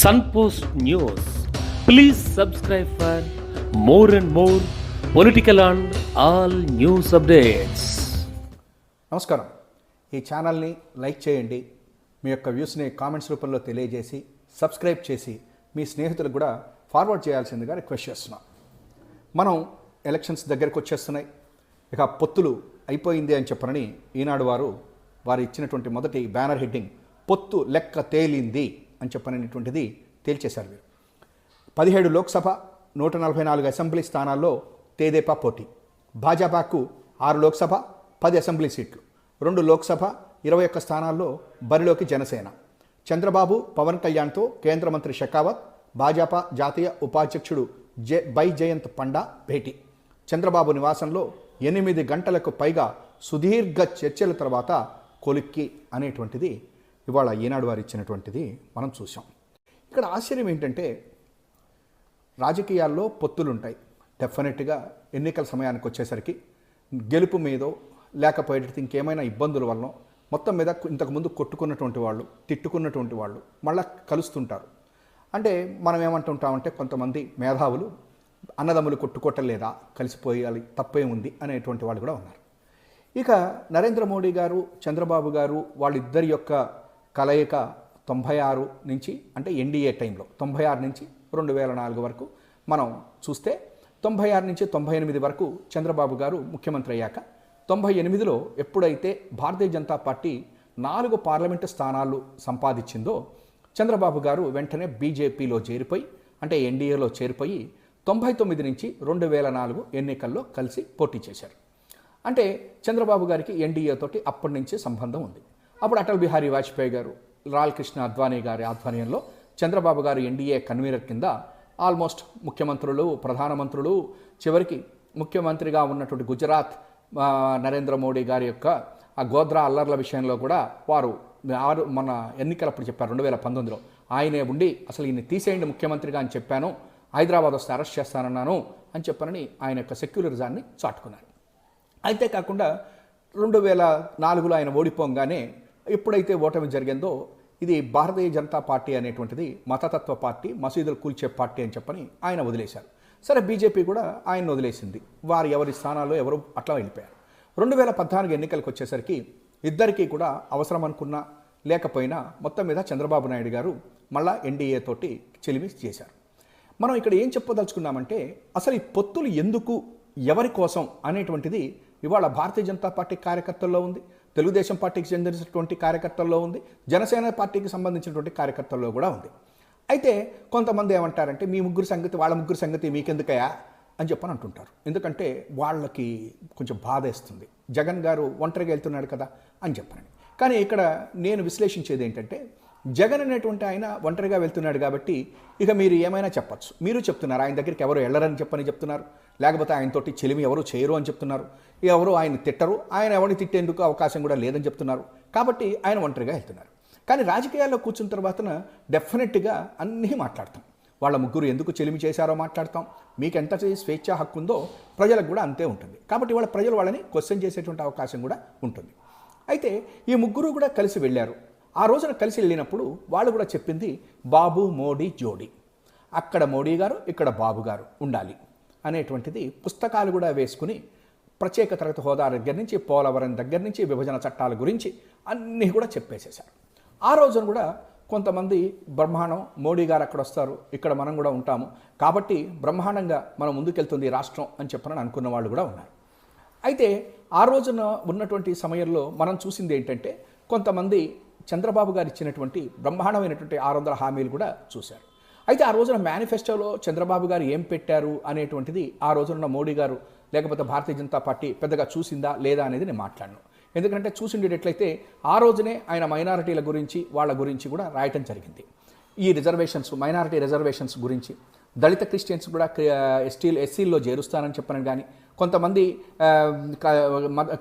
Sunpost news please subscribe for more and more political and all news updates నమస్కారం. ఈ ఛానల్ని like చేయండి మీ యొక్క వ్యూస్ని కామెంట్స్ రూపంలో తెలియజేసి సబ్స్క్రైబ్ చేసి మీ స్నేహితులకు కూడా ఫార్వర్డ్ చేయాల్సిందిగా రిక్వెస్ట్ చేస్తున్నాం. మనం ఎలక్షన్స్ దగ్గరకు వచ్చేస్తున్నాయి. ఇక పొత్తులు అయిపోయింది అని చెప్పనని ఈనాడు వారు వారు ఇచ్చినటువంటి మొదటి బ్యానర్ హెడ్డింగ్ పొత్తు లెక్క తేలింది. అని చెప్పనటువంటిది తేల్చేశారు వీరు. పదిహేడు లోక్సభ నూట నలభై నాలుగు అసెంబ్లీ స్థానాల్లో తేదేపా పోటీ. భాజపాకు ఆరు లోక్సభ పది అసెంబ్లీ సీట్లు. రెండు లోక్సభ ఇరవై ఒక్క స్థానాల్లో బరిలోకి జనసేన. చంద్రబాబు పవన్ కళ్యాణ్తో కేంద్ర మంత్రి షెకావత్ భాజపా జాతీయ ఉపాధ్యక్షుడు జె బై జయంత్ పండా భేటీ. చంద్రబాబు నివాసంలో ఎనిమిది గంటలకు పైగా సుదీర్ఘ చర్చల తర్వాత కొలిక్కి అనేటువంటిది ఇవాళ ఈనాడు వారు ఇచ్చినటువంటిది మనం చూసాం ఇక్కడ ఆశ్చర్యం ఏంటంటే రాజకీయాల్లో పొత్తులుంటాయి. డెఫినెట్గా ఎన్నికల సమయానికి వచ్చేసరికి గెలుపు మీదో లేకపోయేటట్టు ఇంకేమైనా ఇబ్బందుల వలన మొత్తం మీద ఇంతకుముందు కొట్టుకున్నటువంటి వాళ్ళు తిట్టుకున్నటువంటి వాళ్ళు మళ్ళా కలుస్తుంటారు. అంటే మనం ఏమంటుంటామంటే కొంతమంది మేధావులు అన్నదమ్ములు కొట్టుకోవటం కలిసిపోయాలి తప్పే ఉంది అనేటువంటి వాళ్ళు కూడా ఉన్నారు. ఇక నరేంద్ర మోడీ గారు చంద్రబాబు గారు వాళ్ళిద్దరి యొక్క కలయిక తొంభై ఆరు నుంచి అంటే ఎన్డీఏ టైంలో తొంభై ఆరు నుంచి రెండు వేల నాలుగు వరకు మనం చూస్తే తొంభై ఆరు నుంచి తొంభై ఎనిమిది వరకు చంద్రబాబు గారు ముఖ్యమంత్రి అయ్యాక తొంభై ఎనిమిదిలో ఎప్పుడైతే భారతీయ జనతా పార్టీ నాలుగు పార్లమెంటు స్థానాలు సంపాదించిందో చంద్రబాబు గారు వెంటనే బీజేపీలో చేరిపోయి అంటే ఎన్డీఏలో చేరిపోయి తొంభై తొమ్మిది నుంచి రెండు వేల నాలుగు ఎన్నికల్లో కలిసి పోటీ చేశారు. అంటే చంద్రబాబు గారికి ఎన్డీఏ తోటి అప్పటి నుంచి సంబంధం ఉంది. అప్పుడు అటల్ బిహారీ వాజ్పేయి గారు లాల్కృష్ణ అద్వానీ గారి ఆధ్వర్యంలో చంద్రబాబు గారు ఎన్డీఏ కన్వీనర్ కింద ఆల్మోస్ట్ ముఖ్యమంత్రులు ప్రధానమంత్రులు చివరికి ముఖ్యమంత్రిగా ఉన్నటువంటి గుజరాత్ నరేంద్ర మోడీ గారి యొక్క ఆ గోద్రా అల్లర్ల విషయంలో కూడా వారు ఆరు మన ఎన్నికలప్పుడు చెప్పారు రెండు వేల పంతొమ్మిదిలో. ఆయనే ఉండి అసలు ఈయన తీసేయండి ముఖ్యమంత్రిగా అని చెప్పాను హైదరాబాద్ వస్తే అరెస్ట్ చేస్తానన్నాను అని చెప్పానని ఆయన యొక్క సెక్యులరిజాన్ని చాటుకున్నారు. అయితే కాకుండా రెండు వేల నాలుగులో ఆయన ఓడిపోగానే ఎప్పుడైతే ఓటమి జరిగిందో ఇది భారతీయ జనతా పార్టీ అనేటువంటిది మతతత్వ పార్టీ మసీదులు కూల్చే పార్టీ అని చెప్పని ఆయన వదిలేశారు. సరే బీజేపీ కూడా ఆయన వదిలేసింది. వారు ఎవరి స్థానాల్లో ఎవరు అట్లా వెళ్ళిపోయారు. రెండు వేల పద్నాలుగు ఎన్నికలకు వచ్చేసరికి ఇద్దరికీ కూడా అవసరం అనుకున్నా లేకపోయినా మొత్తం మీద చంద్రబాబు నాయుడు గారు మళ్ళా ఎన్డీఏ తోటి చెలిమి చేశారు. మనం ఇక్కడ ఏం చెప్పదలుచుకున్నామంటే అసలు ఈ పొత్తులు ఎందుకు ఎవరి కోసం అనేటువంటిది ఇవాళ భారతీయ జనతా పార్టీ కార్యకర్తల్లో ఉంది. తెలుగుదేశం పార్టీకి చెందినటువంటి కార్యకర్తల్లో ఉంది జనసేన పార్టీకి సంబంధించినటువంటి కార్యకర్తల్లో కూడా ఉంది. అయితే కొంతమంది ఏమంటారంటే మీ ముగ్గురు సంగతి వాళ్ళ ముగ్గురు సంగతి మీకెందుకయా అని చెప్పని అంటుంటారు. ఎందుకంటే వాళ్ళకి కొంచెం బాధ వేస్తుంది జగన్ గారు ఒంటరిగా వెళ్తున్నాడు కదా అని చెప్పనండి. కానీ ఇక్కడ నేను విశ్లేషించేది ఏంటంటే జగన్ అనేటువంటి ఆయన ఒంటరిగా వెళ్తున్నాడు కాబట్టి ఇక మీరు ఏమైనా చెప్పచ్చు. మీరు చెప్తున్నారు ఆయన దగ్గరికి ఎవరు వెళ్ళరని చెప్పని చెప్తున్నారు లేకపోతే ఆయనతోటి చెలిమి ఎవరు చేయరు అని చెప్తున్నారు ఎవరు ఆయన తిట్టరు ఆయన ఎవరిని తిట్టేందుకు అవకాశం కూడా లేదని చెప్తున్నారు కాబట్టి ఆయన ఒంటరిగా వెళ్తున్నారు. కానీ రాజకీయాల్లో కూర్చున్న తర్వాతన డెఫినెట్గా అన్నీ మాట్లాడతాం. వాళ్ళ ముగ్గురు ఎందుకు చెలిమి చేశారో మాట్లాడతాం. మీకు ఎంత స్వేచ్ఛా హక్కు ఉందో ప్రజలకు కూడా అంతే ఉంటుంది. కాబట్టి వాళ్ళ ప్రజలు వాళ్ళని క్వశ్చన్ చేసేటువంటి అవకాశం కూడా ఉంటుంది. అయితే ఈ ముగ్గురు కూడా కలిసి వెళ్ళారు. ఆ రోజున కలిసి వెళ్ళినప్పుడు వాళ్ళు కూడా చెప్పింది బాబు మోడీ జోడీ. అక్కడ మోడీ గారు ఇక్కడ బాబు గారు ఉండాలి. అనేటువంటిది పుస్తకాలు కూడా వేసుకుని ప్రత్యేక తరగతి హోదా దగ్గర నుంచి పోలవరం దగ్గర నుంచి విభజన చట్టాల గురించి అన్నీ కూడా చెప్పేసేశారు. ఆ రోజున కూడా కొంతమంది బ్రహ్మాండం మోడీ గారు అక్కడ వస్తారు ఇక్కడ మనం కూడా ఉంటాము. కాబట్టి బ్రహ్మాండంగా మనం ముందుకెళ్తుంది రాష్ట్రం అని చెప్పనని అనుకున్న వాళ్ళు కూడా ఉన్నారు. అయితే ఆ రోజున ఉన్నటువంటి సమయంలో మనం చూసింది ఏంటంటే కొంతమంది చంద్రబాబు గారు ఇచ్చినటువంటి బ్రహ్మాండమైనటువంటి ఆరు వందల హామీలు కూడా చూశారు. అయితే ఆ రోజున మేనిఫెస్టోలో చంద్రబాబు గారు ఏం పెట్టారు అనేటువంటిది ఆ రోజున మోడీ గారు లేకపోతే భారతీయ జనతా పార్టీ పెద్దగా చూసిందా లేదా అనేది నేను మాట్లాడను. ఎందుకంటే చూసిండేటట్లయితే ఆ రోజునే ఆయన మైనారిటీల గురించి వాళ్ళ గురించి కూడా రాయటం జరిగింది. ఈ రిజర్వేషన్స్ మైనారిటీ రిజర్వేషన్స్ గురించి దళిత క్రిస్టియన్స్ కూడా ఎస్టీ ఎస్సీల్లో చేరుస్తానని చెప్పనని కానీ కొంతమంది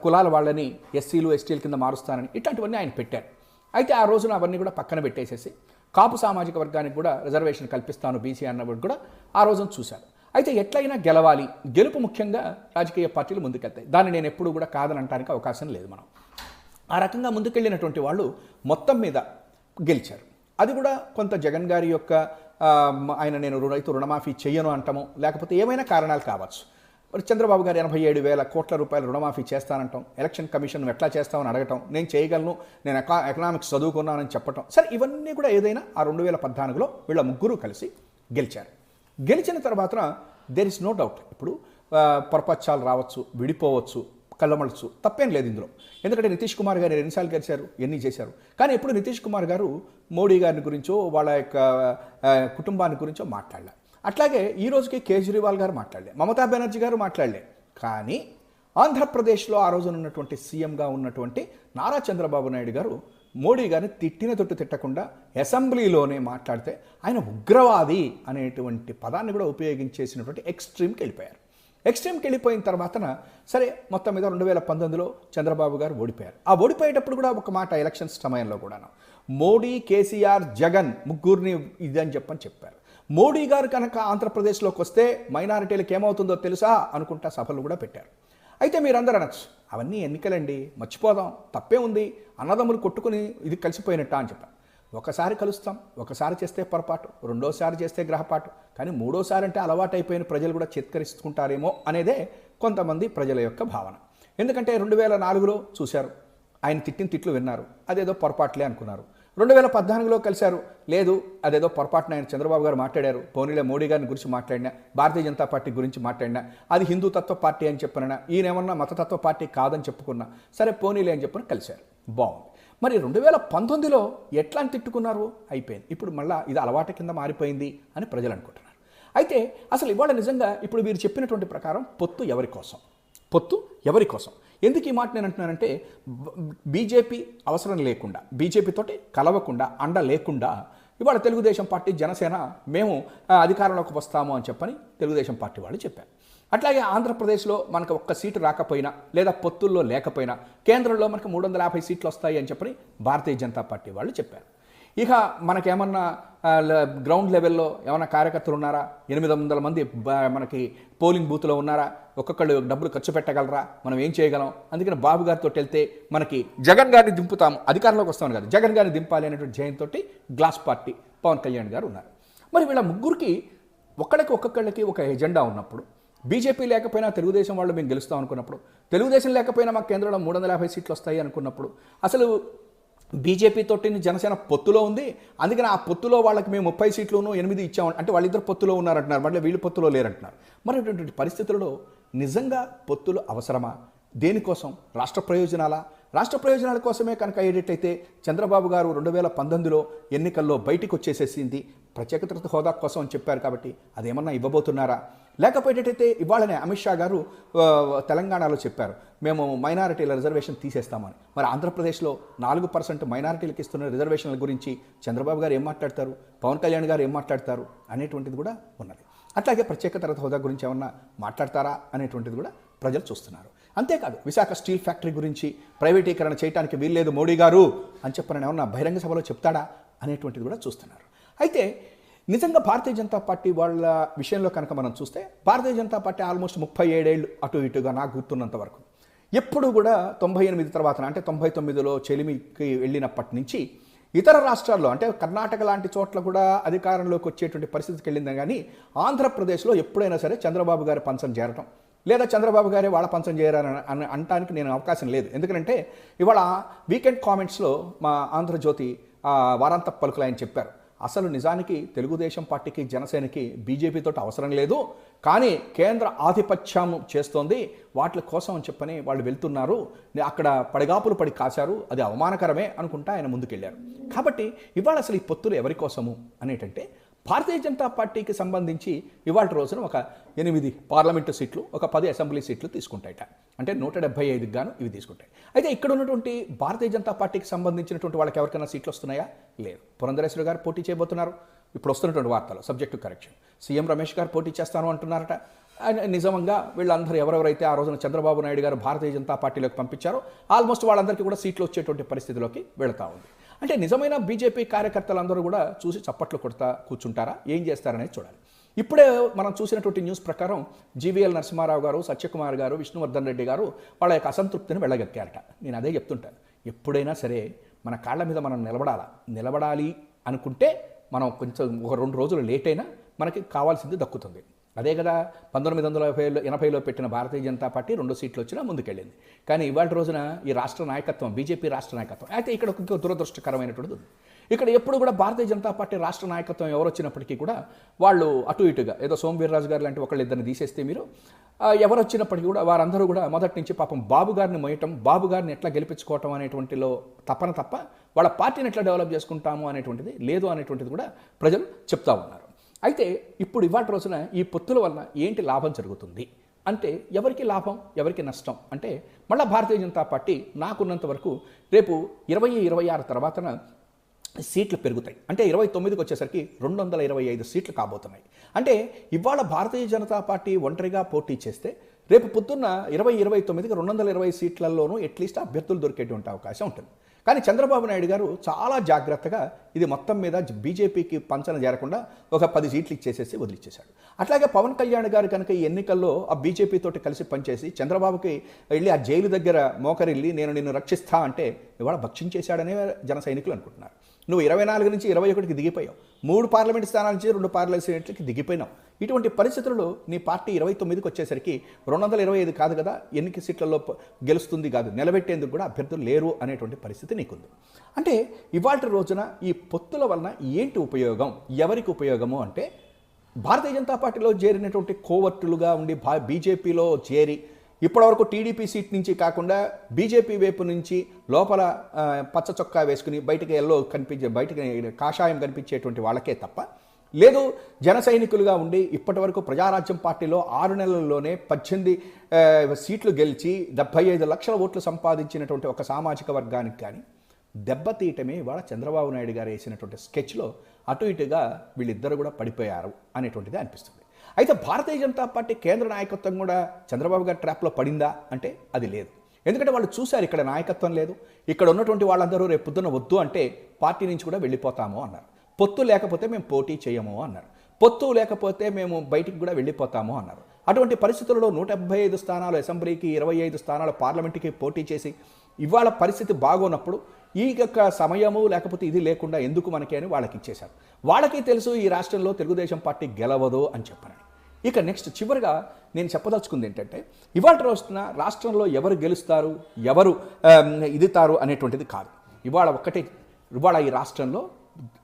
కులాల వాళ్ళని ఎస్సీలు ఎస్టీల కింద మారుస్తానని ఇట్లాంటివన్నీ ఆయన పెట్టారు. అయితే ఆ రోజున అవన్నీ కూడా పక్కన పెట్టేసేసి కాపు సామాజిక వర్గానికి కూడా రిజర్వేషన్ కల్పిస్తాను బీసీ అన్నప్పుడు కూడా ఆ రోజున చూశారు అయితే ఎట్లయినా గెలవాలి. గెలుపు ముఖ్యంగా రాజకీయ పార్టీలు ముందుకెళ్తాయి. దాన్ని నేను ఎప్పుడూ కూడా కాదని అవకాశం లేదు మనం. ఆ రకంగా ముందుకెళ్ళినటువంటి వాళ్ళు మొత్తం మీద గెలిచారు. అది కూడా కొంత జగన్ గారి యొక్క ఆయన నేను రైతు రుణమాఫీ చేయను అంటాము. లేకపోతే ఏమైనా కారణాలు కావచ్చు. మరి చంద్రబాబు గారు ఎనభై ఏడు వేల కోట్ల రూపాయల రుణమాఫీ చేస్తానంటాం. ఎలక్షన్ కమిషన్ ఎట్లా చేస్తామని అడగటం. నేను చేయగలను. నేను ఎకా ఎకనామిక్స్ చదువుకున్నానని చెప్పటం. సరే ఇవన్నీ కూడా ఏదైనా ఆ రెండు వేల పద్నాలుగులో వీళ్ళ ముగ్గురు కలిసి గెలిచారు. గెలిచిన తర్వాత దెర్ ఇస్ నో డౌట్ ఇప్పుడు పొరపచ్చాలు రావచ్చు విడిపోవచ్చు కళ్ళమలచ్చు తప్పేం లేదు ఇందులో. ఎందుకంటే నితీష్ కుమార్ గారు ఎన్నిసార్లు గెలిచారు? ఎన్ని చేశారు? కానీ ఎప్పుడు నితీష్ కుమార్ గారు మోడీ గారిని గురించో వాళ్ళ యొక్క కుటుంబాన్ని గురించో మాట్లాడలే. అట్లాగే ఈ రోజుకి కేజ్రీవాల్ గారు మాట్లాడలే మమతా బెనర్జీ గారు మాట్లాడలే. కానీ ఆంధ్రప్రదేశ్లో ఆ రోజున ఉన్నటువంటి సీఎంగా ఉన్నటువంటి నారా చంద్రబాబు నాయుడు గారు మోడీ గారిని తిట్టిన తొట్టు తిట్టకుండా అసెంబ్లీలోనే మాట్లాడితే ఆయన ఉగ్రవాది అనేటువంటి పదాన్ని కూడా ఉపయోగించేసినటువంటి ఎక్స్ట్రీమ్కి వెళ్ళిపోయారు. ఎక్స్ట్రీమ్కి వెళ్ళిపోయిన తర్వాతన సరే మొత్తం మీద రెండు వేల పంతొమ్మిదిలో చంద్రబాబు గారు ఓడిపోయారు. ఆ ఓడిపోయేటప్పుడు కూడా ఒక మాట ఎలక్షన్స్ సమయంలో కూడాను. మోడీ కేసీఆర్ జగన్ ముగ్గురిని ఇదని చెప్పని చెప్పారు. మోడీ గారు కనుక ఆంధ్రప్రదేశ్లోకి వస్తే మైనారిటీలకు ఏమవుతుందో తెలుసా అనుకుంటా సభలు కూడా పెట్టారు. అయితే మీరందరూ అనొచ్చు అవన్నీ ఎన్నికలండి మర్చిపోదాం తప్పే ఉంది అన్నదమ్ములు కొట్టుకుని ఇది కలిసిపోయినట్ట అని చెప్పారు. ఒకసారి కలుస్తాం ఒకసారి చేస్తే పొరపాటు రెండోసారి చేస్తే గ్రహపాటు కానీ మూడోసారి అంటే అలవాటైపోయిన ప్రజలు కూడా చిత్కరిస్తుంటారేమో అనేదే కొంతమంది ప్రజల యొక్క భావన. ఎందుకంటే రెండు వేల నాలుగులో చూశారు ఆయన తిట్టిన తిట్లు విన్నారు అదేదో పొరపాట్లే అనుకున్నారు. రెండు వేల పద్నాలుగులో కలిశారు. లేదు అదేదో పొరపాటున ఆయన చంద్రబాబు గారు మాట్లాడారు. పోనీలే మోడీ గారిని గురించి మాట్లాడినా భారతీయ జనతా పార్టీ గురించి మాట్లాడినా అది హిందూ తత్వ పార్టీ అని చెప్పినా ఈయనేమన్నా మతతత్వ పార్టీ కాదని చెప్పుకున్నా సరే పోనీలే అని చెప్పిన కలిశారు. బాగుంది. మరి రెండు వేల పంతొమ్మిదిలో ఎట్లా అని తిట్టుకున్నారు? అయిపోయింది. ఇప్పుడు మళ్ళా ఇది అలవాటు కింద మారిపోయింది అని ప్రజలు అనుకుంటున్నారు. అయితే అసలు ఇవాళ నిజంగా ఇప్పుడు మీరు చెప్పినటువంటి ప్రకారం పొత్తు ఎవరి కోసం? పొత్తు ఎవరి కోసం? ఎందుకు ఈ మాట నేను అంటున్నానంటే బీజేపీ అవసరం లేకుండా బీజేపీ తోటి కలవకుండా అండ లేకుండా ఇవాళ తెలుగుదేశం పార్టీ జనసేన మేము అధికారంలోకి వస్తాము అని చెప్పని తెలుగుదేశం పార్టీ వాళ్ళు చెప్పారు. అట్లాగే ఆంధ్రప్రదేశ్లో మనకు ఒక్క సీటు రాకపోయినా లేదా పొత్తుల్లో లేకపోయినా కేంద్రంలో మనకు మూడు వందల యాభై సీట్లు వస్తాయి అని చెప్పని భారతీయ జనతా పార్టీ వాళ్ళు చెప్పారు. ఇక మనకేమన్నా ల- గ్రౌండ్ లెవెల్లో ఏమైనా కార్యకర్తలు ఉన్నారా ఎనిమిది వందల మంది మనకి పోలింగ్ బూత్లో ఉన్నారా? ఒక్కొక్కళ్ళు డబ్బులు ఖర్చు పెట్టగలరా? మనం ఏం చేయగలం? అందుకని బాబు గారితో వెళ్తే మనకి జగన్ గారిని దింపుతాం అధికారంలోకి వస్తాం కాదు. జగన్ గారిని దింపాలి అనేటువంటి జయంతో గ్లాస్ పార్టీ పవన్ కళ్యాణ్ గారు ఉన్నారు. మరి వీళ్ళ ముగ్గురికి ఒక్కడికి ఒక్కొక్కళ్ళకి ఒక ఎజెండా ఉన్నప్పుడు బీజేపీ లేకపోయినా తెలుగుదేశం వాళ్ళు మేము గెలుస్తాం అనుకున్నప్పుడు తెలుగుదేశం లేకపోయినా మా కేంద్రంలో మూడు వందల యాభై సీట్లు వస్తాయి అనుకున్నప్పుడు అసలు బీజేపీ తోటిని జనసేన పొత్తులో ఉంది. అందుకని ఆ పొత్తులో వాళ్ళకి మేము ముప్పై సీట్లను ఎనిమిది ఇచ్చాము. అంటే వాళ్ళిద్దరు పొత్తులో ఉన్నారంటున్నారు. మళ్ళీ వీళ్ళు పొత్తులో లేరంటున్నారు. మరి ఇటువంటి పరిస్థితులలో నిజంగా పొత్తులు అవసరమా? దేనికోసం? రాష్ట్ర ప్రయోజనాలా? రాష్ట్ర ప్రయోజనాల కోసమే కనుక అయ్యేటట్టయితే చంద్రబాబు గారు రెండు వేల పంతొమ్మిదిలో ఎన్నికల్లో బయటికి వచ్చేసేసింది ప్రత్యేకత హోదా కోసం అని చెప్పారు కాబట్టి అదేమన్నా ఇవ్వబోతున్నారా? లేకపోయేటట్టయితే ఇవాళనే అమిత్ షా గారు తెలంగాణలో చెప్పారు మేము మైనారిటీల రిజర్వేషన్ తీసేస్తామని. మరి ఆంధ్రప్రదేశ్లో నాలుగు పర్సెంట్ మైనారిటీలకు ఇస్తున్న రిజర్వేషన్ల గురించి చంద్రబాబు గారు ఏం మాట్లాడతారు పవన్ కళ్యాణ్ గారు ఏం మాట్లాడతారు అనేటువంటిది కూడా ఉన్నది. అట్లాగే ప్రత్యేక తరగతి హోదా గురించి ఏమన్నా మాట్లాడతారా అనేటువంటిది కూడా ప్రజలు చూస్తున్నారు. అంతేకాదు విశాఖ స్టీల్ ఫ్యాక్టరీ గురించి ప్రైవేటీకరణ చేయడానికి వీల్లేదు మోడీ గారు అని చెప్పని ఏమన్నా బహిరంగ సభలో చెప్తాడా అనేటువంటిది కూడా చూస్తున్నారు. అయితే నిజంగా భారతీయ జనతా పార్టీ వాళ్ళ విషయంలో కనుక మనం చూస్తే భారతీయ జనతా పార్టీ ఆల్మోస్ట్ ముప్పై ఏడేళ్ళు అటు ఇటుగా నాకు గుర్తున్నంత వరకు. ఎప్పుడు కూడా తొంభై ఎనిమిది తర్వాత అంటే తొంభై తొమ్మిదిలో చెలిమికి వెళ్ళినప్పటి నుంచి ఇతర రాష్ట్రాల్లో అంటే కర్ణాటక లాంటి చోట్ల కూడా అధికారంలోకి వచ్చేటువంటి పరిస్థితికి వెళ్ళిందని కానీ ఆంధ్రప్రదేశ్లో ఎప్పుడైనా సరే చంద్రబాబు గారి పంచం చేరటం. లేదా చంద్రబాబు గారే వాళ్ళ పంచం చేయరని అని అనటానికి నేను అవకాశం లేదు. ఎందుకంటే ఇవాళ వీకెండ్ కామెంట్స్లో మా ఆంధ్రజ్యోతి వారాంత పలుకులు ఆయన చెప్పారు. అసలు నిజానికి తెలుగుదేశం పార్టీకి జనసేనకి బీజేపీతో అవసరం లేదు. కానీ కేంద్ర ఆధిపత్యం చేస్తోంది. వాటి కోసం అని చెప్పని వాళ్ళు వెళ్తున్నారు. అక్కడ పడిగాపులు పడి కాశారు. అది అవమానకరమే అనుకుంటా ఆయన ముందుకెళ్ళారు కాబట్టి ఇవాళ అసలు ఈ పొత్తులు ఎవరి కోసము అనేటంటే భారతీయ జనతా పార్టీకి సంబంధించి ఇవాళ రోజున ఒక ఎనిమిది పార్లమెంటు సీట్లు ఒక పది అసెంబ్లీ సీట్లు తీసుకుంటాయట. అంటే నూట డెబ్బై ఐదుకి గాను ఇవి తీసుకుంటాయి. అయితే ఇక్కడ ఉన్నటువంటి భారతీయ జనతా పార్టీకి సంబంధించినటువంటి వాళ్ళకి ఎవరికైనా సీట్లు వస్తున్నాయా? లేదు. పురంధరేశ్వరి గారు పోటీ చేయబోతున్నారు. ఇప్పుడు వస్తున్నటువంటి వార్తలు సబ్జెక్టు కరెక్షన్ సీఎం రమేష్ గారు పోటీ చేస్తాను అంటున్నారట. నిజంగా వీళ్ళందరూ ఎవరెవరైతే ఆ రోజున చంద్రబాబు నాయుడు గారు భారతీయ జనతా పార్టీలోకి పంపించారో ఆల్మోస్ట్ వాళ్ళందరికీ కూడా సీట్లు వచ్చేటువంటి పరిస్థితిలోకి వెళతా ఉంది. అంటే నిజమైన బీజేపీ కార్యకర్తలందరూ కూడా చూసి చప్పట్లు కొడతా కూర్చుంటారా? ఏం చేస్తారనేది చూడాలి. ఇప్పుడే మనం చూసినటువంటి న్యూస్ ప్రకారం జీవీఎల్ నరసింహారావు గారు సత్యకుమార్ గారు విష్ణువర్ధన్ రెడ్డి గారు వాళ్ళ యొక్క అసంతృప్తిని వెళ్ళగక్కారట నేను అదే చెప్తుంటాను ఎప్పుడైనా సరే మన కాళ్ళ మీద మనం నిలబడాలా? నిలబడాలి అనుకుంటే మనం కొంచెం ఒక రెండు రోజులు లేట్ అయినా మనకి కావాల్సింది దక్కుతుంది. అదే కదా పంతొమ్మిది వందల ఎనభైలో ఎనభైలో పెట్టిన భారతీయ జనతా పార్టీ రెండు సీట్లు వచ్చినా ముందుకెళ్ళింది. కానీ ఇవాళ రోజున ఈ రాష్ట్ర నాయకత్వం బీజేపీ రాష్ట్ర నాయకత్వం అయితే ఇక్కడ ఒక దురదృష్టకరమైనటువంటిది ఉంది. ఇక్కడ ఎప్పుడు కూడా భారతీయ జనతా పార్టీ రాష్ట్ర నాయకత్వం ఎవరు వచ్చినప్పటికీ కూడా వాళ్ళు అటు ఇటుగా ఏదో సోమవీర్రాజు గారు లాంటి ఒకళ్ళు ఇద్దరిని తీసేస్తే మీరు ఎవరు వచ్చినప్పటికీ కూడా వారందరూ కూడా మొదటి నుంచి పాపం బాబు గారిని మోయటం బాబు గారిని ఎట్లా గెలిపించుకోవటం అనేటువంటిలో తపన తప్ప వాళ్ళ పార్టీని ఎట్లా డెవలప్ చేసుకుంటాము అనేటువంటిది లేదు అనేటువంటిది కూడా ప్రజలు చెప్తా ఉన్నారు. అయితే ఇప్పుడు ఇవాటి రోజున ఈ పొత్తుల వలన ఏంటి లాభం జరుగుతుంది? అంటే ఎవరికి లాభం ఎవరికి నష్టం? అంటే మళ్ళీ భారతీయ జనతా పార్టీ నాకున్నంత వరకు రేపు ఇరవై ఇరవై ఆరు తర్వాతన సీట్లు పెరుగుతాయి. అంటే ఇరవై తొమ్మిదికి వచ్చేసరికి రెండు వందల ఇరవై ఐదు సీట్లు కాబోతున్నాయి. అంటే ఇవాళ భారతీయ జనతా పార్టీ ఒంటరిగా పోటీ చేస్తే రేపు పొద్దున్న ఇరవై ఇరవై తొమ్మిదికి రెండు వందల ఇరవై సీట్లలోనూ అట్లీస్ట్ అభ్యర్థులు దొరికేటువంటి అవకాశం ఉంటుంది. కానీ చంద్రబాబు నాయుడు గారు చాలా జాగ్రత్తగా ఇది మొత్తం మీద బీజేపీకి పంచన చేరకుండా ఒక పది సీట్లు ఇచ్చేసేసి వదిలిచ్చేశాడు. అట్లాగే పవన్ కళ్యాణ్ గారు కనుక ఈ ఎన్నికల్లో ఆ బీజేపీ తోటి కలిసి పనిచేసి చంద్రబాబుకి వెళ్ళి ఆ జైలు దగ్గర మోకరిల్లి నేను నిన్ను రక్షిస్తా అంటే ఇవాళ భక్షించేశాడనే జన సైనికులు అనుకుంటున్నారు. నువ్వు ఇరవై నాలుగు నుంచి ఇరవై ఒకటికి దిగిపోయావు. మూడు పార్లమెంట్ స్థానాల నుంచి రెండు పార్లమెంట్ సీట్లకి దిగిపోయినావు. ఇటువంటి పరిస్థితుల్లో నీ పార్టీ ఇరవై తొమ్మిదికి వచ్చేసరికి రెండు వందల ఇరవై ఐదు కాదు కదా ఎన్ని సీట్లలో గెలుస్తుంది కాదు నిలబెట్టేందుకు కూడా అభ్యర్థులు లేరు అనేటువంటి పరిస్థితి నీకుంది. అంటే ఇవాళ రోజున ఈ పొత్తుల వలన ఏంటి ఉపయోగం ఎవరికి ఉపయోగము అంటే భారతీయ జనతా పార్టీలో చేరినటువంటి కోవర్టులుగా ఉండి భా బీజేపీలో చేరి ఇప్పటివరకు టీడీపీ సీట్ నుంచి కాకుండా బీజేపీ వైపు నుంచి లోపల పచ్చ చొక్కా వేసుకుని బయటకి ఎల్లో కనిపించే బయటకి కాషాయం కనిపించేటువంటి వాళ్ళకే తప్ప లేదు జన సైనికులుగా ఉండి ఇప్పటివరకు ప్రజారాజ్యం పార్టీలో ఆరు నెలల్లోనే పద్దెనిమిది సీట్లు గెలిచి డెబ్బై ఐదు లక్షల ఓట్లు సంపాదించినటువంటి ఒక సామాజిక వర్గానికి కానీ దెబ్బతీయటమే ఇవాళ చంద్రబాబు నాయుడు గారు వేసినటువంటి స్కెచ్లో అటు ఇటుగా వీళ్ళిద్దరు కూడా పడిపోయారు అనేటువంటిది అనిపిస్తుంది. అయితే భారతీయ జనతా పార్టీ కేంద్ర నాయకత్వం కూడా చంద్రబాబు గారి ట్రాప్లో పడిందా అంటే అది లేదు. ఎందుకంటే వాళ్ళు చూశారు ఇక్కడ నాయకత్వం లేదు. ఇక్కడ ఉన్నటువంటి వాళ్ళందరూ రేపు పొద్దున వద్దు అంటే పార్టీ నుంచి కూడా వెళ్ళిపోతాము అన్నారు. పొత్తు లేకపోతే మేము పోటీ చేయము అన్నారు. పొత్తు లేకపోతే మేము బయటికి కూడా వెళ్ళిపోతాము అన్నారు. అటువంటి పరిస్థితుల్లో నూట డెబ్బై ఐదు స్థానాలు అసెంబ్లీకి ఇరవై ఐదు స్థానాలు పార్లమెంట్కి పోటీ చేసి ఇవాళ పరిస్థితి బాగోనప్పుడు ఈ యొక్క సమయము లేకపోతే ఇది లేకుండా ఎందుకు మనకి అని వాళ్ళకి ఇచ్చేశారు వాళ్ళకి తెలుసు ఈ రాష్ట్రంలో తెలుగుదేశం పార్టీ గెలవదు అని చెప్పారని ఇక నెక్స్ట్ చివరిగా నేను చెప్పదలుచుకుంది ఏంటంటే ఇవాళ రోజున రాష్ట్రంలో ఎవరు గెలుస్తారు ఎవరు ఇదితారు అనేటువంటిది కాదు. ఇవాళ ఒక్కటే ఇవాళ ఈ రాష్ట్రంలో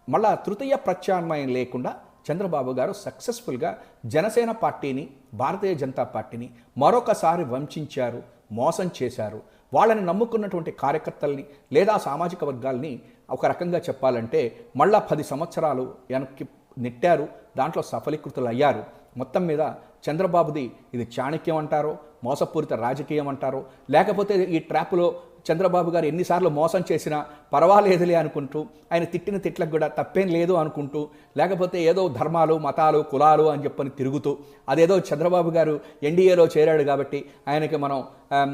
మళ్ళా తృతీయ ప్రత్యామ్నాయం లేకుండా చంద్రబాబు గారు సక్సెస్ఫుల్గా జనసేన పార్టీని భారతీయ జనతా పార్టీని మరొకసారి వంచారు మోసం చేశారు. వాళ్ళని నమ్ముకున్నటువంటి కార్యకర్తల్ని లేదా సామాజిక వర్గాల్ని ఒక రకంగా చెప్పాలంటే మళ్ళా పది సంవత్సరాలు వెనక్కి నెట్టారు దాంట్లో సఫలీకృతులు అయ్యారు మొత్తం మీద చంద్రబాబుది ఇది చాణక్యం అంటారో మోసపూరిత రాజకీయం అంటారో లేకపోతే ఈ ట్రాప్లో చంద్రబాబు గారు ఎన్నిసార్లు మోసం చేసినా పర్వాలేదులే అనుకుంటూ ఆయన తిట్టిన తిట్లకు కూడా తప్పేం లేదు అనుకుంటూ లేకపోతే ఏదో ధర్మాలు మతాలు కులాలు అని చెప్పని తిరుగుతూ అదేదో చంద్రబాబు గారు ఎన్డీఏలో చేరాడు కాబట్టి ఆయనకి మనం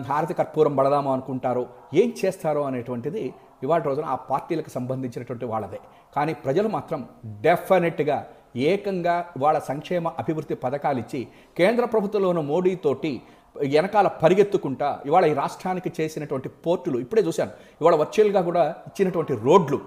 హారతి కర్పూరం పడదాము అనుకుంటారు. ఏం చేస్తారో అనేటువంటిది ఇవాళ రోజున ఆ పార్టీలకు సంబంధించినటువంటి వాళ్ళదే. కానీ ప్రజలు మాత్రం డెఫినెట్గా ఏకంగా వాళ్ళ సంక్షేమ అభివృద్ధి పథకాలు ఇచ్చి కేంద్ర ప్రభుత్వంలోని మోడీతోటి వెనకాల పరిగెత్తుకుంటా ఇవాళ ఈ రాష్ట్రానికి చేసినటువంటి పోర్టులు ఇప్పుడే చూశాను. ఇవాళ వర్చువల్గా కూడా ఇచ్చినటువంటి రోడ్లు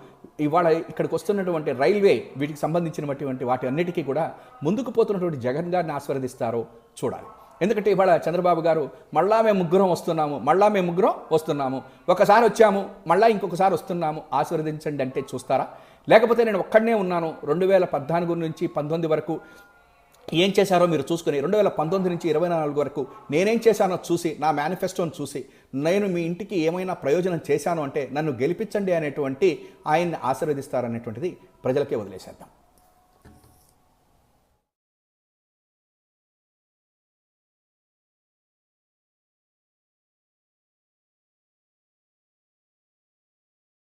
ఇవాళ ఇక్కడికి వస్తున్నటువంటి రైల్వే వీటికి సంబంధించినటువంటి వాటి అన్నిటికీ కూడా ముందుకు పోతున్నటువంటి జగన్ గారిని ఆస్వాదిస్తారో చూడాలి. ఎందుకంటే ఇవాళ చంద్రబాబు గారు మళ్ళా మేము ముగ్గురం వస్తున్నాము మళ్ళా మేము ముగ్గురం వస్తున్నాము ఒకసారి వచ్చాము మళ్ళా ఇంకొకసారి వస్తున్నాము ఆశీర్వదించండి అంటే చూస్తారా? లేకపోతే నేను ఒక్కడనే ఉన్నాను రెండు వేల పద్నాలుగు నుంచి పంతొమ్మిది వరకు ఏం చేశారో మీరు చూసుకుని రెండు వేల పంతొమ్మిది నుంచి ఇరవై నాలుగు వరకు నేనేం చేశానో చూసి నా మేనిఫెస్టోని చూసి నేను మీ ఇంటికి ఏమైనా ప్రయోజనం చేశాను అంటే నన్ను గెలిపించండి అనేటువంటి ఆయన్ని ఆశీర్వదిస్తారనేటువంటిది ప్రజలకే వదిలేసేద్దాం.